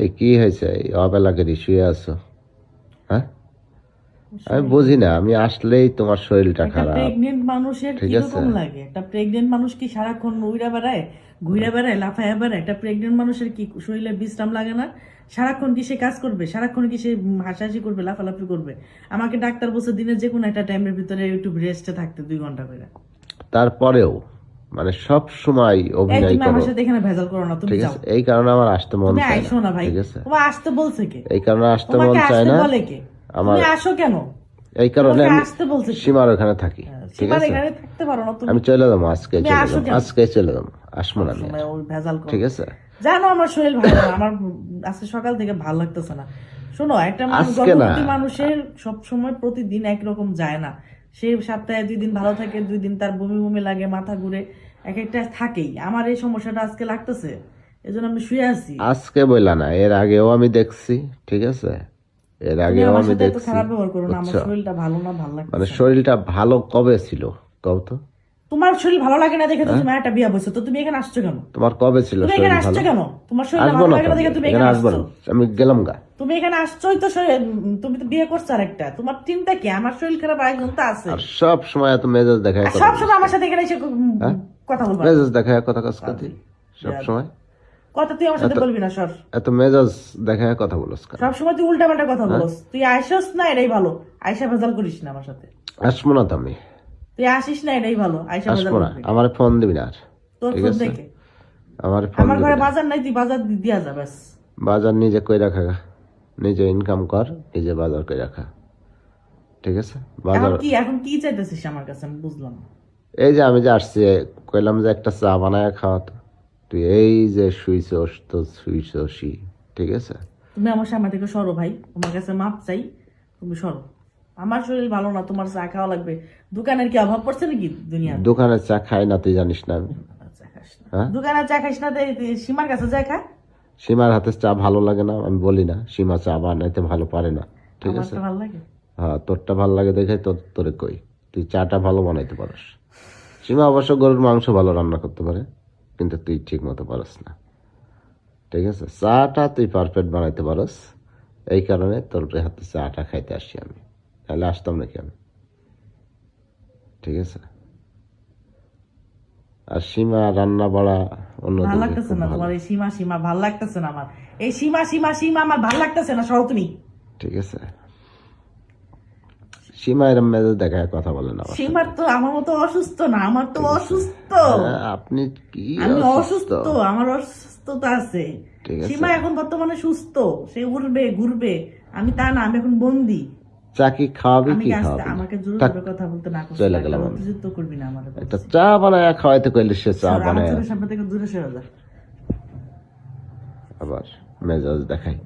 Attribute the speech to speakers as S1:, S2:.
S1: এই কি হয়েছে? এই অবেলাকে শুয়ে আছো। হ্যাঁ? আমি বুঝি না আমি আসলেই তোমার শরীরটা খারাপ।
S2: প্রেগনেন্ট মানুষের
S1: ঠিক আছে।
S2: কীরকম লাগে? একটা প্রেগনেন্ট মানুষ কি সারাক্ষণ উইরা বেড়ায় ঘুরে বেড়ায় লাফায় বেড়ায়? একটা প্রেগনেন্ট মানুষের কি শরীরে বিশ্রাম লাগে না? সারাক্ষণ কি সে কাজ করবে? সারাক্ষণ কি সে হাসাহাসি করবে লাফালাফি করবে? আমাকে ডাক্তার বলছে দিনের যে কোনো একটা টাইমের ভিতরে একটু রেস্টে থাকতে দুই ঘণ্টা করে।
S1: তারপরেও মানে সব সময় অভিনয় করো। ঠিক আছে? এই কারণে আমার আসতে মন চায়
S2: না
S1: ঠিক আছে?
S2: আসতে বলছে কে?
S1: এই কারণে আসতে মন চায় না। আমার-
S2: আসো কেন?
S1: এই কারণে আমি? সীমার ওখানে থাকি ঠিক আছে?
S2: তুমি।
S1: আমি চলে যাব আজকে চলে যাব আজকে চলে যাব আসব না ঠিক আছে?
S2: জানো আমার শরীর ভালো আমার আজকে সকাল থেকে ভালো লাগতেছে না। শোনো একটা মানুষ মানুষের সব সময় প্রতিদিন একরকম যায় না। সে সপ্তাহে দুই দিন ভালো থাকে দুই দিন তার বমি বমি লাগে মাথা ঘুরে। এক একটা থাকেই। আমার এই সমস্যাটা আজকে লাগতেছে এজন্য আমি শুয়ে আছি।
S1: আজকে বললা না এর আগেও আমি দেখছি ঠিক আছে? এর আগেও আমি দেখছি
S2: খারাপ ব্যবহার করো না আমার শরীরটা ভালো না ভালো লাগছে
S1: মানে শরীরটা ভালো কবে ছিল? কব তো।
S2: তোমার শরীর ভালো লাগে না দেখে
S1: হ্যাঁ?
S2: তো তুমি একটা বিয়া বসছো তো তুমি এখানে আসছো কেন?
S1: তোমার কবে ছিল শরীর ভালো?
S2: কেন? তোমার শরীর ভালো লাগে না দেখে তুমি
S1: এখানে
S2: আসছো?
S1: আমি গেলাম গা।
S2: তুমি এখানে আসছোই তো তুমি তো বিয়ে করছ আরেকটা। তোমার চিন্তা কি? আমার শরীর খারাপ আরেকজন তো আছে।
S1: সব সময় এত মেজাজ দেখায়
S2: সব সময় আমার সাথে এখানে এসে
S1: হ্যাঁ?
S2: কথা বলবা।
S1: মেজাজ দেখায় কথা কাজ করতে। সব সময়?
S2: কথা তুই আমার সাথে বলবি না সর।
S1: এত মেজাজ দেখায় কথা বলস
S2: সব সময় তুই উল্টা পাল্টা কথা
S1: হ্যাঁ?
S2: বলস। তুই আইসস না এটাই ভালো। আয়সা ভেজাল করিস না আমার সাথে।
S1: আসব না তো আমি।
S2: তুই আসিস না এটাই ভালো। আয়সা ভেজাল
S1: আসব না। আমার ফোন দিবি না আর।
S2: তোর ফোন দেখে।
S1: আমার ফোন
S2: আমার ঘরে বাজার নাই তুই বাজার দিয়া যা ব্যাস।
S1: বাজার নিজে কই রাখা। নিজে ইনকাম কর নিজে বাজার কই রাখা। ঠিক আছে? বাজার
S2: কি এখন কি চাইতেছিস আমার কাছে? আমি বুঝলাম
S1: এই যে আমি যে আসছি কইলাম যে একটা চা বানায় খাওয়া তো। তুই এই যে শুইছস তো শুইছসই ঠিক আছে?
S2: তুমি আমার সামনে থেকে সরো ভাই। তোমার কাছে মাপ চাই তুমি সরো। আমার শরীর ভালো না তোমার চা খাওয়া লাগবে। দোকানের কি অভাব পড়ছে নাকি দুনিয়া
S1: দোকানের চা খাই না তুই জানিস না আমি।
S2: না।
S1: হ্যাঁ?
S2: চা খাইস না তো- তো সীমার কাছে যা খা।
S1: সীমার হাতে চা ভালো লাগে না আমি বলি না সীমা চা বানাইতে ভালো পারে না। ঠিক আছে? হ্যাঁ তোরটা ভালো লাগে দেখে তোর তোরে কই। তুই চাটা ভালো বানাইতে পারস। সীমা অবশ্য গরুর মাংস ভালো রান্না করতে পারে কিন্তু তুই ঠিক মতো পারস না। ঠিক আছে? চাটা তুই পারফেক্ট বানাইতে পারস। এই কারণে তোর হাতে চাটা খাইতে আসছি আমি। তাহলে আসতাম নাকি আমি? ঠিক আছে? আর সীমা রান্না বাড়া অন্য
S2: ভালো লাগতেছে না তোমার এই সীমা সীমা ভালো লাগতেছে না আমার। এই সীমা সীমা সীমা আমার ভালো লাগতেছে না সরো তুমি।
S1: ঠিক আছে। সীমা এরম মেজাজ দেখায় কথা বলে না
S2: সীমার তো আমার মতো অসুস্থ না আমার তো অসুস্থ।
S1: হ্যাঁ, আপনি কি
S2: আমি
S1: অসুস্থ?
S2: আমার অসুস্থতা আছে।
S1: আছে।
S2: সীমা এখন বর্তমানে সুস্থ সে উঠবে ঘুরবে। আমি তা না আমি এখন বন্দি।
S1: চা কি খাওয়াবি কি খাওয়াবি
S2: আমাকে জোরে কথা বলতে না
S1: চলে গেলাম আমি।
S2: অতিরিক্ত করবি না আমার
S1: একটা চা বানায় খাওয়াইতে কইলে সে চা বানায়। আবার মেজাজ দেখাই।